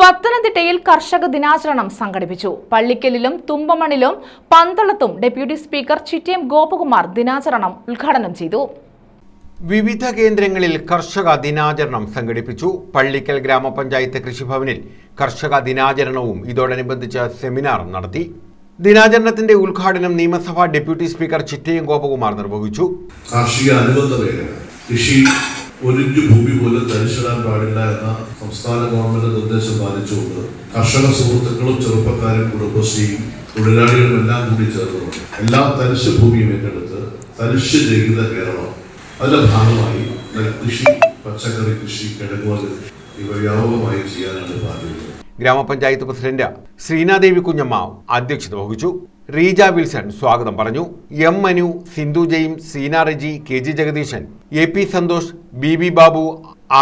പത്തനംതിട്ടയിൽ കർഷക ദിനാചരണം സംഘടിപ്പിച്ചു. പള്ളിക്കലിലും തുമ്പമണിലും പന്തളത്തും ഡെപ്യൂട്ടി സ്പീക്കർ ചിറ്റയം ഗോപകുമാർ ദിനാചരണം ഉദ്ഘാടനം ചെയ്തു. വിവിധ കേന്ദ്രങ്ങളിൽ കർഷക ദിനാചരണം സംഘടിപ്പിച്ചു. പള്ളിക്കൽ ഗ്രാമപഞ്ചായത്ത് കൃഷിഭവനിൽ കർഷക ദിനാചരണവും ഇതോടനുബന്ധിച്ച് സെമിനാർ നടത്തി. ദിനാചരണത്തിന്റെ ഉദ്ഘാടനം നിയമസഭാ ഡെപ്യൂട്ടി സ്പീക്കർ ചിറ്റയം ഗോപകുമാർ നിർവഹിച്ചു. കാർഷിക അനുബന്ധ മേഖല കൃഷി ഒരിഞ്ചു ഭൂമി പോലും തരിച്ചിടാൻ പാടില്ല എന്ന സംസ്ഥാന ഗവൺമെന്റ് നിർദ്ദേശം പാലിച്ചുകൊണ്ട് കർഷക സുഹൃത്തുക്കളും ചെറുപ്പക്കാരും കുടുംബശ്രീയും തൊഴിലാളികളും എല്ലാം കൂടി ചേർന്നുകൊണ്ട് എല്ലാ തരിശ് ഭൂമിയും ഏറ്റെടുത്ത് തരിശ് രഹിത കേരളം. അതിന്റെ ഭാഗമായി നെൽകൃഷി പച്ചക്കറി കൃഷി കിഴങ്ങുവർഗ കൃഷി ഇവ വ്യാപകമായി ചെയ്യാനാണ് ബാധ്യത ഗ്രാമപഞ്ചായത്ത് പ്രസിഡന്റ് ശ്രീനാദേവി കുഞ്ഞമ്മ അധ്യക്ഷത വഹിച്ചു. റീജ വിൽസൺ സ്വാഗതം പറഞ്ഞു. M Manu Sindhu Jaime Seena Reji K G Jagadeesan A P Santhosh B B Babu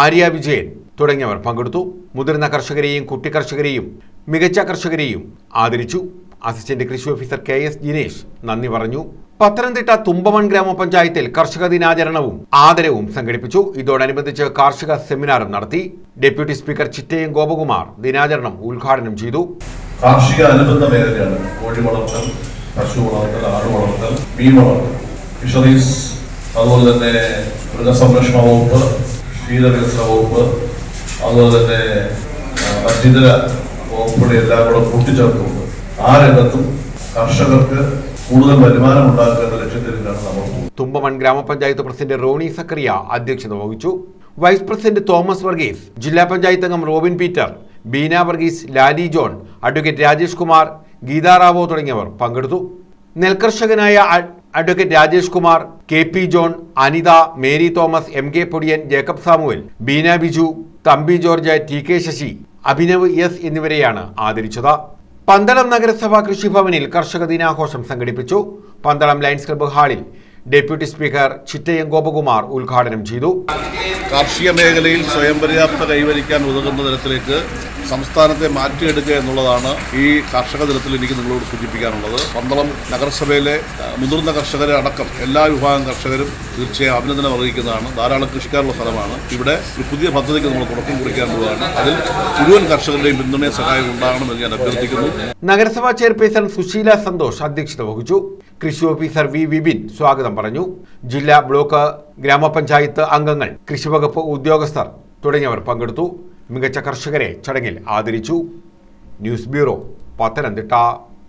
Arya Vijayan തുടങ്ങിയവർ പങ്കെടുത്തു. മുതിർന്ന കർഷകരെയും കുട്ടി കർഷകരെയും മികച്ച കർഷകരെയും ആദരിച്ചു. അസിസ്റ്റന്റ് കൃഷി ഓഫീസർ കെ എസ് ജിനേഷ് നന്ദി പറഞ്ഞു. പത്തനംതിട്ട തുമ്പമൺ ഗ്രാമപഞ്ചായത്തിൽ കർഷക ദിനാചരണവും ആദരവും സംഘടിപ്പിച്ചു. ഇതോടനുബന്ധിച്ച് കാർഷിക സെമിനാറും നടത്തി. ഡെപ്യൂട്ടി സ്പീക്കർ ചിറ്റയം ഗോപകുമാർ ദിനാചരണം ഉദ്ഘാടനം ചെയ്തു. കാർഷിക അനുബന്ധ മേഖലയാണ്. കോഴി വളർത്തൽ പശു വളർത്തൽ ആട് വളർത്തൽ മീൻ വളർത്തൽ ഫിഷറീസ് അതുപോലെ തന്നെ മൃഗസംരക്ഷണ വകുപ്പ് ക്ഷീരവികസന വകുപ്പ് അതുപോലെ തന്നെ മറ്റിതര വകുപ്പുകളെ എല്ലാം കൂടെ കൂട്ടിച്ചേർത്തുകൊണ്ട് ആ രംഗത്തും കർഷകർക്ക് കൂടുതൽ വരുമാനം ഉണ്ടാക്കുക എന്ന ലക്ഷ്യത്തിലാണ് നമ്മൾ തുമ്പമൺ ഗ്രാമപഞ്ചായത്ത് പ്രസിഡന്റ് റോണി സക്കറിയ അധ്യക്ഷത വഹിച്ചു. വൈസ് പ്രസിഡന്റ് തോമസ് വർഗീസ് ജില്ലാ പഞ്ചായത്ത് അംഗം Robin Peter Beena Varghese Lali John advocate Rajesh Kumar Geetha Rao തുടങ്ങിയവർ പങ്കെടുത്തു. നെൽകർഷകനായ advocate Rajesh Kumar K P John Anitha Mary Thomas M K Podiyan Jacob Samuel Beena Biju Thampi George T K Sasi Abhinav S എന്നിവരെയാണ് ആദരിച്ചത്. പന്തളം നഗരസഭ കൃഷിഭവനിൽ കർഷക ദിനാഘോഷം സംഘടിപ്പിച്ചു. Pandalam lions club ഹാളിൽ ഡെപ്യൂട്ടി സ്പീക്കർ ചിറ്റയം ഗോപകുമാർ ഉദ്ഘാടനം ചെയ്തു. കാർഷിക മേഖലയിൽ സ്വയം പര്യാപ്തത കൈവരിക്കാൻ ഉതകുന്ന തരത്തിലേക്ക് സംസ്ഥാനത്തെ മാറ്റിയെടുക്കുക എന്നുള്ളതാണ് ഈ കർഷക ദിനത്തിൽ എനിക്ക് നിങ്ങളോട് സൂചിപ്പിക്കാനുള്ളത്. പന്തളം നഗരസഭയിലെ മുതിർന്ന കർഷകരെ അടക്കം എല്ലാ വിഭാഗം കർഷകരും തീർച്ചയായും അഭിനന്ദനം അറിയിക്കുന്നതാണ് ധാരാളം കൃഷിക്കാരുള്ള സ്ഥലമാണ്. ഇവിടെ ഒരു പുതിയ പദ്ധതിക്ക് നമ്മൾ തുടക്കം കുറിക്കാൻ പോവുകയാണ്. അതിൽ മുഴുവൻ കർഷകരുടെയും പിന്തുണയും സഹായം ഉണ്ടാകണമെന്ന് ഞാൻ അഭ്യർത്ഥിക്കുന്നു. നഗരസഭാ ചെയർപേഴ്സൺ സുശീല സന്തോഷ് അധ്യക്ഷത വഹിച്ചു. കൃഷി ഓഫീസർ വി വിപിൻ സ്വാഗതം പറഞ്ഞു. ജില്ലാ ബ്ലോക്ക് ഗ്രാമപഞ്ചായത്ത് അംഗങ്ങൾ കൃഷിവകുപ്പ് ഉദ്യോഗസ്ഥർ തുടങ്ങിയവർ പങ്കെടുത്തു. മികച്ച കർഷകരെ ചടങ്ങിൽ ആദരിച്ചു. News bureau Pathanamthitta.